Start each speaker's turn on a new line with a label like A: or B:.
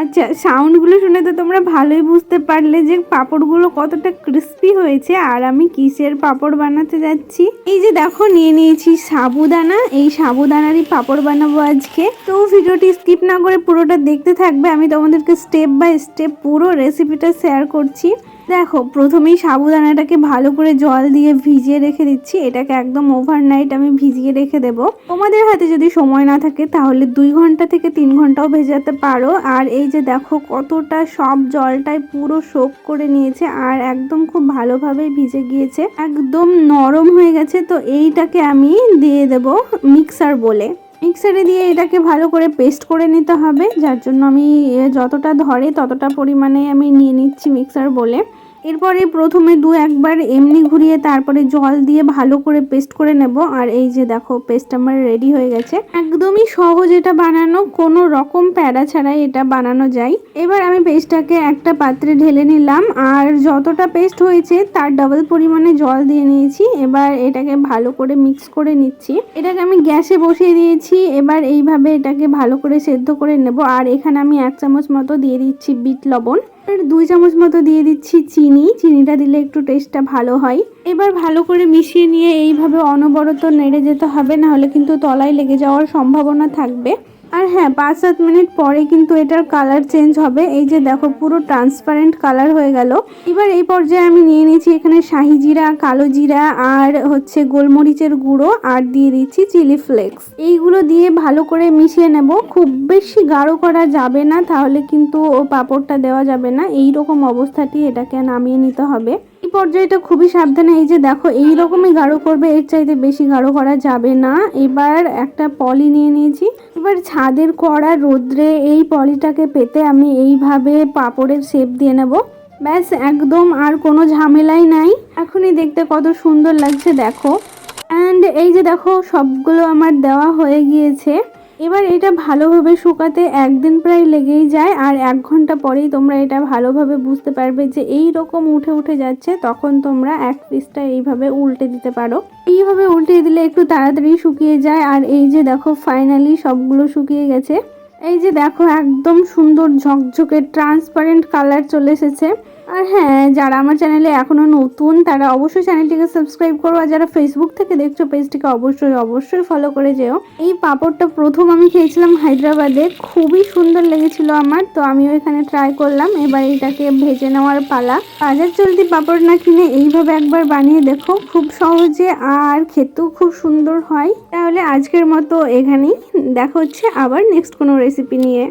A: আচ্ছা সাউন্ডগুলো শুনে তো তোমরা ভালোই বুঝতে পারলে যে পাঁপড়গুলো কতটা ক্রিস্পি হয়েছে আর আমি কিসের পাঁপড় বানাতে যাচ্ছি। এই যে দেখো, নিয়ে নিয়েছি সাবুদানা। এই সাবুদানারই পাঁপড় বানাবো আজকে। তো ভিডিওটি স্কিপ না করে পুরোটা দেখতে থাকবে। আমি তোমাদেরকে স্টেপ বাই স্টেপ পুরো রেসিপিটা শেয়ার করছি। দেখো, প্রথমেই সাবুদানাটাকে ভালো করে জল দিয়ে ভিজিয়ে রেখে দিচ্ছি। এটাকে একদম ওভারনাইট আমি ভিজিয়ে রেখে দেব। তোমাদের হাতে যদি সময় না থাকে, তাহলে দুই ঘণ্টা থেকে তিন ঘন্টাও ভেজাতে পারো। আর এই যে দেখো, কতটা সব জলটাই পুরো শোক করে নিয়েছে আর একদম খুব ভালোভাবে ভিজে গিয়েছে। একদম নরম হয়ে গেছে, তো এইটাকে আমি দিয়ে দেব মিক্সার বলে। মিক্সারে দিয়ে এটাকে ভালো করে পেস্ট করে নিতে হবে, যার জন্য আমি যতটা ধরে ততটা পরিমাণে আমি নিয়ে নিচ্ছি মিক্সার বলে। এরপরে প্রথমে দু একবার এমনি ঘুরিয়ে তারপরে জল দিয়ে ভালো করে পেস্ট করে নেব। আর এই যে দেখো, পেস্ট আমার রেডি হয়ে গেছে। একদমই সহজ এটা বানানো, কোনো রকম প্যারা ছাড়াই এটা বানানো যায়। এবার আমি পেস্টটাকে একটা পাত্রে ঢেলে নিলাম। আর যতটা পেস্ট হয়েছে, তার ডাবল পরিমাণে জল দিয়ে নিয়েছি। এবার এটাকে ভালো করে মিক্স করে নিচ্ছি। এটাকে আমি গ্যাসে বসিয়ে দিয়েছি। এবার এইভাবে এটাকে ভালো করে সেদ্ধ করে নেব। আর এখানে আমি এক চামচ মতো দিয়ে দিচ্ছি বিট লবণ। আর দুই চামচ মতো দিয়ে দিচ্ছি চিনি। চিনিটা দিলে একটু টেস্টটা ভালো হয়। এবার ভালো করে মিশিয়ে নিয়ে এইভাবে অনবরত নেড়ে যেতে হবে, নাহলে কিন্তু তলায় লেগে যাওয়ার সম্ভাবনা থাকবে। আর হ্যাঁ পাঁচ সাত মিনিট পরে কিন্তু এটার কালার চেঞ্জ হবে। এই যে দেখো, পুরো ট্রান্সপারেন্ট কালার হয়ে গেল। এবার এই পর্যায়ে আমি নিয়ে নিয়েছি এখানে শাহি জিরা, কালো জিরা আর হচ্ছে গোলমরিচের গুঁড়ো আর দিয়ে দিচ্ছি চিলি ফ্লেক্স এইগুলো দিয়ে ভালো করে মিশিয়ে নেব। খুব বেশি গাঢ় করা যাবে না, তাহলে কিন্তু ও পাঁপড়টা দেওয়া যাবে না। এই রকম অবস্থাটি এটাকে নামিয়ে নিতে হবে। পর্যায়টা খুবই সাবধানে, এই যে দেখো এই রকমই গাঢ় করবে, এর চাইতে বেশি গাঢ় করা যাবে না। এবার একটা পলি নিয়ে নিয়েছি। এবার ছাদের কড়া রোদ্রে এই পলিটাকে পেতে আমি এইভাবে পাঁপড়ের শেপ দিয়ে নেব। ব্যাস, একদম আর কোনো ঝামেলাই নাই। এখনই দেখতে কত সুন্দর লাগছে, দেখো। অ্যান্ড এই যে দেখো, সবগুলো আমার দেওয়া হয়ে গিয়েছে। এবার এটা ভালোভাবে শুকাতে একদিন প্রায় লেগেই যায় আর এক ঘণ্টা পরেই তোমরা এটা ভালোভাবে বুঝতে পারবে যে এই রকম উঠে উঠে যাচ্ছে, তখন তোমরা এক পিসটা এইভাবে উল্টে দিতে পারো। এইভাবে উল্টে দিলে একটু তাড়াতাড়ি শুকিয়ে যায় আর এই যে দেখো ফাইনালি সবগুলো শুকিয়ে গেছে। এই যে দেখো, একদম সুন্দর ঝকঝকে ট্রান্সপারেন্ট কালার চলে এসেছে। আর হ্যাঁ যারা আমার চ্যানেলে এখনও নতুন, তারা অবশ্যই চ্যানেলটিকে সাবস্ক্রাইব করো। আর যারা ফেসবুক থেকে দেখছ পেজটিকে অবশ্যই অবশ্যই ফলো করে যেও। এই পাঁপড়টা প্রথম আমি খেয়েছিলাম হায়দ্রাবাদে। খুবই সুন্দর লেগেছিল আমার, তো আমিও এখানে ট্রাই করলাম। এবার এটাকে ভেজে নেওয়ার পালা। বাজার চলতি পাঁপড় না কিনে এইভাবে একবার বানিয়ে দেখো। খুব সহজে আর খেতেও খুব সুন্দর হয়। তাহলে আজকের মতো এখানেই। দেখা হচ্ছে আবার নেক্সট কোনো রেসিপি নিয়ে।